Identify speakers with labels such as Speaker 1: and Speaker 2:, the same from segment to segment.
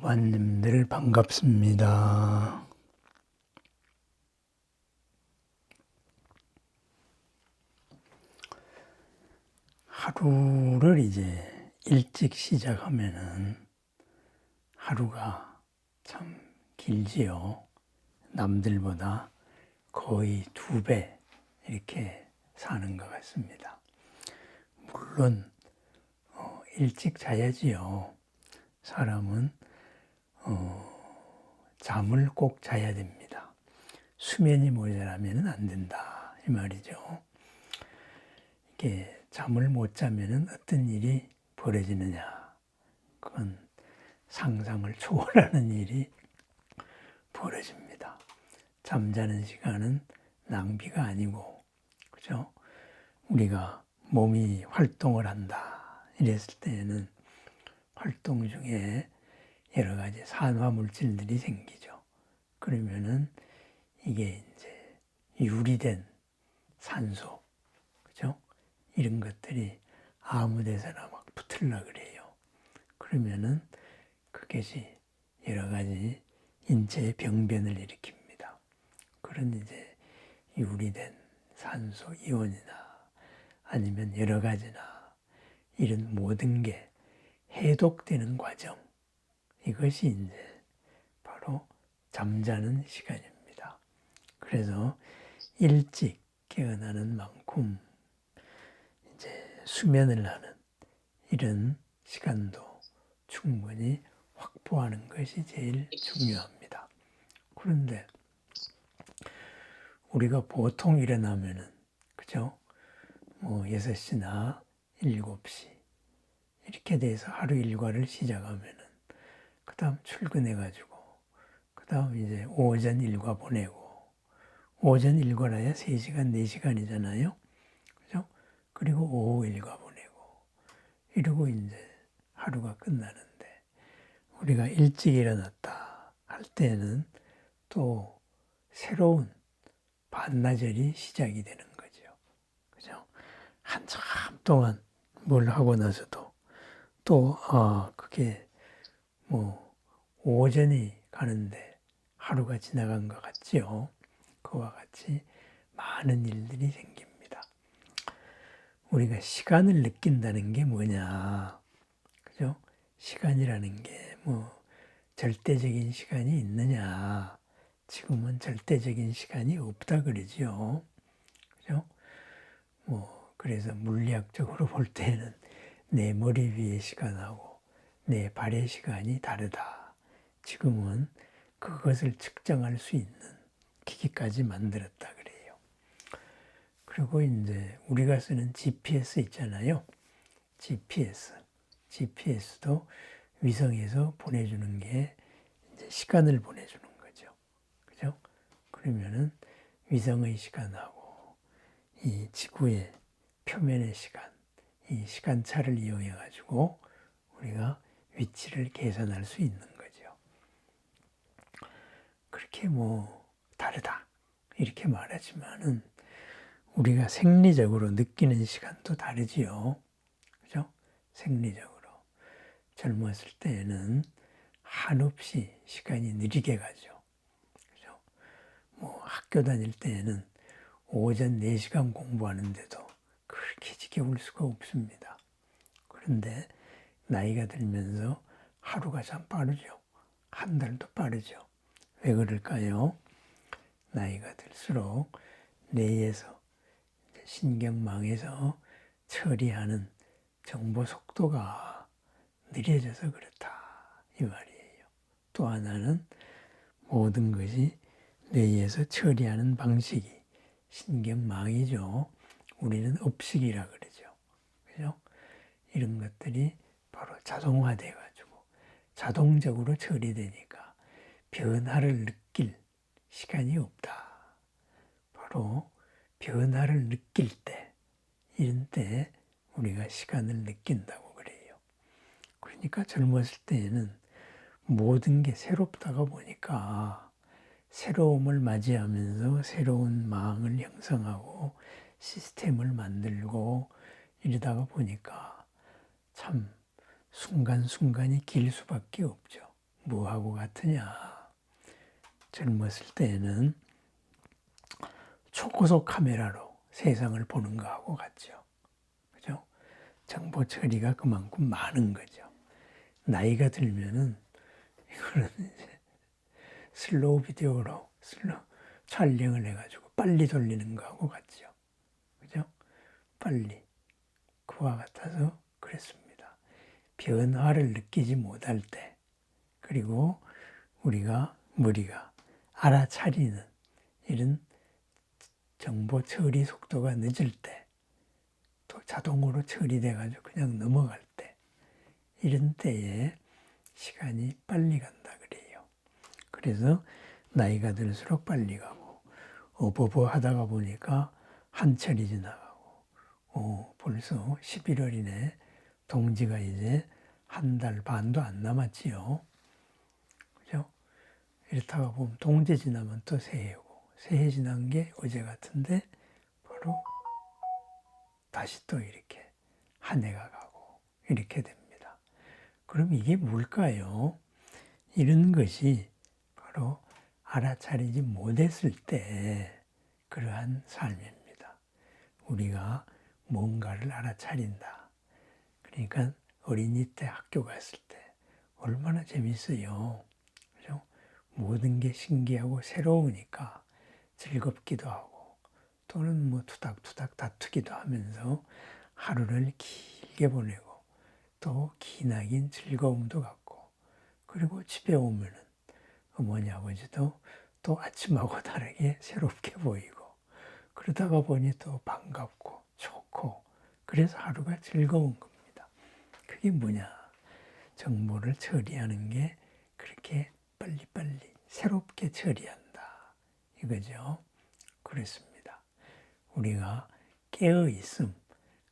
Speaker 1: 도반님들 반갑습니다. 하루를 이제 일찍 시작하면은 하루가 참 길지요. 남들보다 거의 두 배 이렇게 사는 것 같습니다. 물론 어, 일찍 자야지요. 사람은 어, 잠을 꼭 자야 됩니다. 수면이 모자라면 안 된다 이 말이죠. 이게 잠을 못 자면은 어떤 일이 벌어지느냐? 그건 상상을 초월하는 일이 벌어집니다. 잠자는 시간은 낭비가 아니고, 그죠? 우리가 몸이 활동을 한다. 이랬을 때에는 활동 중에 여러 가지 산화 물질들이 생기죠. 그러면은 이게 이제 유리된 산소, 그죠? 이런 것들이 아무 데서나 막 붙을라 그래요. 그러면은 그것이 여러 가지 인체의 병변을 일으킵니다. 그런 이제 유리된 산소 이온이나 아니면 여러 가지나 이런 모든 게 해독되는 과정. 이것이 이제 바로 잠자는 시간입니다. 그래서 일찍 깨어나는 만큼 이제 수면을 하는 이런 시간도 충분히 확보하는 것이 제일 중요합니다. 그런데 우리가 보통 일어나면은 그죠? 뭐 6시나 7시 이렇게 돼서 하루 일과를 시작하면은 그 다음 출근해 가지고 그 다음 이제 오전 일과 보내고 오전 일과라야 3시간 4시간이잖아요. 그죠? 그리고 오후 일과 보내고 이러고 이제 하루가 끝나는데 우리가 일찍 일어났다 할 때는 또 새로운 반나절이 시작이 되는 거죠. 그죠? 한참 동안 뭘 하고 나서도 또, 아, 그게 뭐, 오전이 가는데 하루가 지나간 것 같지요. 그와 같이 많은 일들이 생깁니다. 우리가 시간을 느낀다는 게 뭐냐. 그죠? 시간이라는 게 뭐, 절대적인 시간이 있느냐. 지금은 절대적인 시간이 없다 그러지요. 그죠? 뭐, 그래서 물리학적으로 볼 때는 내 머리 위의 시간하고 내 발의 시간이 다르다. 지금은 그것을 측정할 수 있는 기기까지 만들었다 그래요. 그리고 이제 우리가 쓰는 GPS 있잖아요. GPS. GPS도 위성에서 보내주는 게 이제 시간을 보내주는 거죠. 그죠? 그러면은 위성의 시간하고 이 지구의 표면의 시간, 이 시간차를 이용해 가지고 우리가 위치를 계산할 수 있는 거죠. 그렇게 뭐 다르다 이렇게 말하지만은 우리가 생리적으로 느끼는 시간도 다르지요. 그죠? 생리적으로 젊었을 때에는 한없이 시간이 느리게 가죠. 그죠? 뭐 학교 다닐 때에는 오전 4시간 공부하는데도 그렇게 지겨울 수가 없습니다. 그런데 나이가 들면서 하루가 참 빠르죠. 한 달도 빠르죠. 왜 그럴까요? 나이가 들수록 뇌에서 신경망에서 처리하는 정보 속도가 느려져서 그렇다 이 말이에요. 또 하나는 모든 것이 뇌에서 처리하는 방식이 신경망이죠. 우리는 업식이라 그러죠. 그죠? 이런 것들이 바로 자동화돼 가지고 자동적으로 처리되니까 변화를 느낄 시간이 없다. 바로 변화를 느낄 때, 이런 때 우리가 시간을 느낀다고 그래요. 그러니까 젊었을 때에는 모든 게 새롭다가 보니까 새로움을 맞이하면서 새로운 마음을 형성하고 시스템을 만들고 이러다가 보니까 참 순간순간이 길 수밖에 없죠. 뭐하고 같으냐? 젊었을 때에는 초고속 카메라로 세상을 보는 거하고 같죠. 그죠? 정보 처리가 그만큼 많은 거죠. 나이가 들면은 이거는 이제 슬로우 비디오로 슬로우 촬영을 해가지고 빨리 돌리는 거하고 같죠. 그죠? 빨리. 그와 같아서 그랬습니다. 변화를 느끼지 못할 때, 그리고 우리가, 머리가 알아차리는 이런 정보 처리 속도가 늦을 때, 또 자동으로 처리돼 가지고 그냥 넘어갈 때, 이런 때에 시간이 빨리 간다 그래요. 그래서 나이가 들수록 빨리 가고, 어버버 하다가 보니까 한철이 지나가고, 어, 벌써 11월이네. 동지가 이제 한 달 반도 안 남았지요. 그죠? 이렇다가 보면 동지 지나면 또 새해고, 새해 지난 게 어제 같은데 바로 다시 또 이렇게 한 해가 가고 이렇게 됩니다. 그럼 이게 뭘까요? 이런 것이 바로 알아차리지 못했을 때 그러한 삶입니다. 우리가 뭔가를 알아차린다. 그러니까 어린이 때 학교 갔을 때 얼마나 재밌어요. 그죠? 모든 게 신기하고 새로우니까 즐겁기도 하고 또는 뭐 투닥투닥 다투기도 하면서 하루를 길게 보내고 또 기나긴 즐거움도 갖고 그리고 집에 오면은 어머니 아버지도 또 아침하고 다르게 새롭게 보이고 그러다가 보니 또 반갑고 좋고 그래서 하루가 즐거운 겁니다. 그게 뭐냐? 정보를 처리하는 게 그렇게 빨리빨리 새롭게 처리한다. 이거죠. 그렇습니다. 우리가 깨어 있음,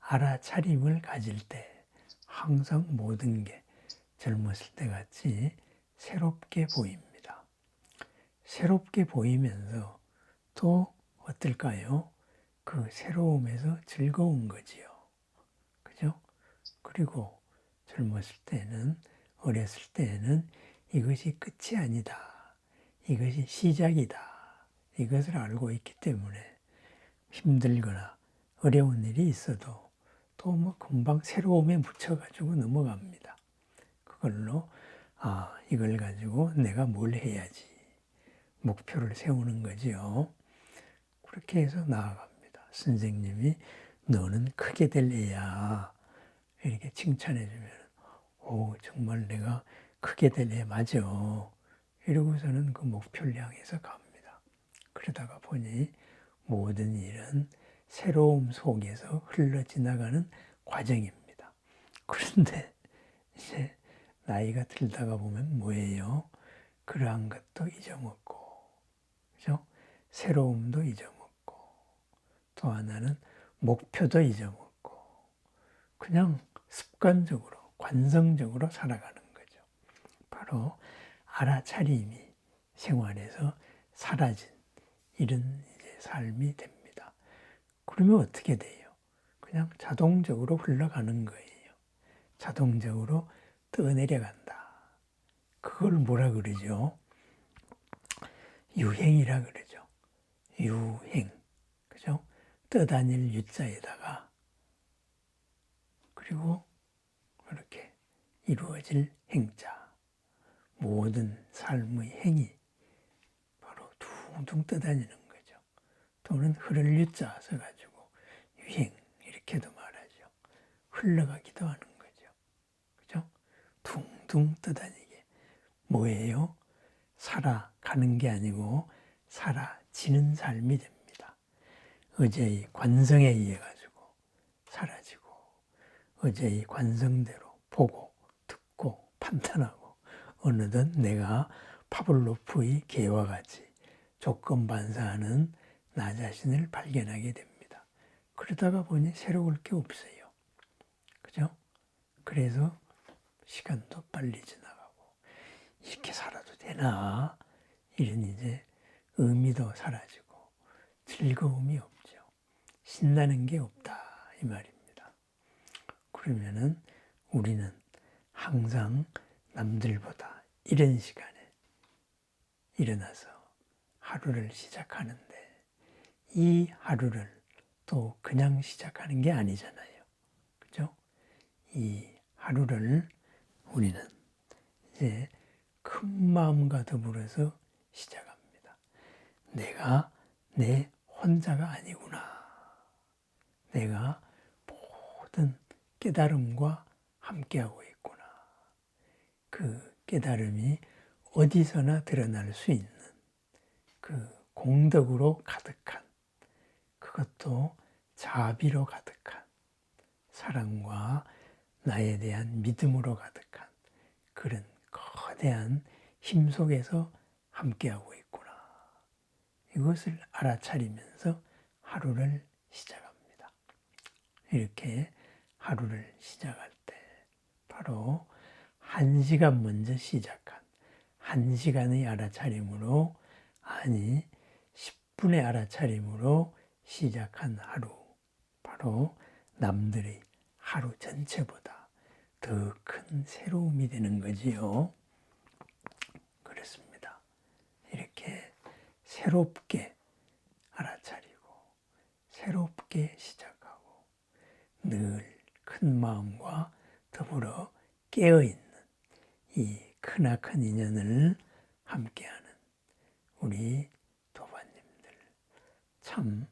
Speaker 1: 알아차림을 가질 때 항상 모든 게 젊었을 때 같이 새롭게 보입니다. 새롭게 보이면서 또 어떨까요? 그 새로움에서 즐거운 거지요. 그죠? 그리고 젊었을 때는, 어렸을 때는 이것이 끝이 아니다. 이것이 시작이다. 이것을 알고 있기 때문에 힘들거나 어려운 일이 있어도 또 뭐 금방 새로움에 묻혀가지고 넘어갑니다. 그걸로, 아, 이걸 가지고 내가 뭘 해야지. 목표를 세우는 거지요. 그렇게 해서 나아갑니다. 선생님이 너는 크게 될 애야. 이렇게 칭찬해 주면, 오, 정말 내가 크게 될애 맞아. 이러고서는 그 목표를 향해서 갑니다. 그러다가 보니 모든 일은 새로움 속에서 흘러 지나가는 과정입니다. 그런데 이제 나이가 들다가 보면 뭐예요? 그러한 것도 잊어먹고, 그죠? 새로움도 잊어먹고, 또 하나는 목표도 잊어먹고, 그냥 습관적으로, 관성적으로 살아가는 거죠. 바로 알아차림이 생활에서 사라진 이런 이제 삶이 됩니다. 그러면 어떻게 돼요? 그냥 자동적으로 흘러가는 거예요. 자동적으로 떠내려간다. 그걸 뭐라 그러죠? 유행이라 그러죠. 유행. 그죠? 떠다닐 유자에다가 그리고 이루어질 행자. 모든 삶의 행위. 바로 둥둥 떠다니는 거죠. 또는 흐를 유자 써가지고 유행 이렇게도 말하죠. 흘러가기도 하는 거죠. 그죠? 둥둥 떠다니게. 뭐예요? 살아가는 게 아니고 살아지는 삶이 됩니다. 어제의 관성에 의해 가지고 사라지고 어제의 관성대로 보고 판단하고 어느덧 내가 파블로프의 개와 같이 조건 반사하는 나 자신을 발견하게 됩니다. 그러다가 보니 새로울 게 없어요. 그죠? 그래서 시간도 빨리 지나가고 이렇게 살아도 되나 이런 이제 의미도 사라지고 즐거움이 없죠. 신나는 게 없다 이 말입니다. 그러면은 우리는 항상 남들보다 이런 시간에 일어나서 하루를 시작하는데 이 하루를 또 그냥 시작하는 게 아니잖아요. 그죠? 이 하루를 우리는 이제 큰 마음과 더불어서 시작합니다. 내가 내 혼자가 아니구나. 내가 모든 깨달음과 함께하고 있구나. 그 깨달음이 어디서나 드러날 수 있는 그 공덕으로 가득한 그것도 자비로 가득한 사랑과 나에 대한 믿음으로 가득한 그런 거대한 힘 속에서 함께하고 있구나. 이것을 알아차리면서 하루를 시작합니다. 이렇게 하루를 시작할 때 바로 한 시간 먼저 시작한 한 시간의 알아차림으로 아니 10분의 알아차림으로 시작한 하루 바로 남들의 하루 전체보다 더 큰 새로움이 되는 거지요. 그렇습니다. 이렇게 새롭게 알아차리고 새롭게 시작하고 늘 큰 마음과 더불어 깨어있는 이 크나큰 인연을 함께하는 우리 도반님들 참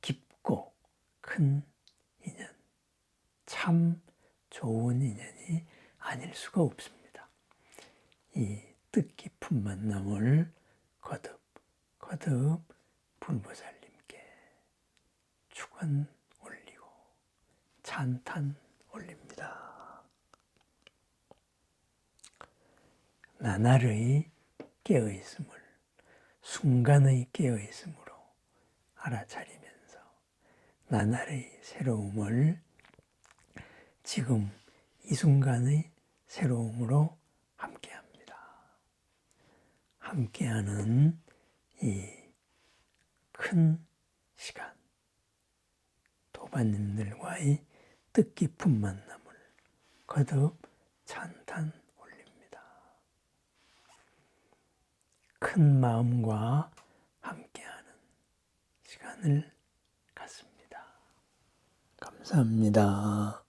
Speaker 1: 깊고 큰 인연 참 좋은 인연이 아닐 수가 없습니다. 이 뜻깊은 만남을 거듭 거듭 불보살님께 축원 올리고 찬탄 올립니다. 나날의 깨어있음을 순간의 깨어있음으로 알아차리면서 나날의 새로움을 지금 이 순간의 새로움으로 함께합니다. 함께하는 이 큰 시간, 도반님들과의 뜻깊은 만남을 거듭 찬탄 올립니다. 큰 마음과 함께하는 시간을 갖습니다. 감사합니다.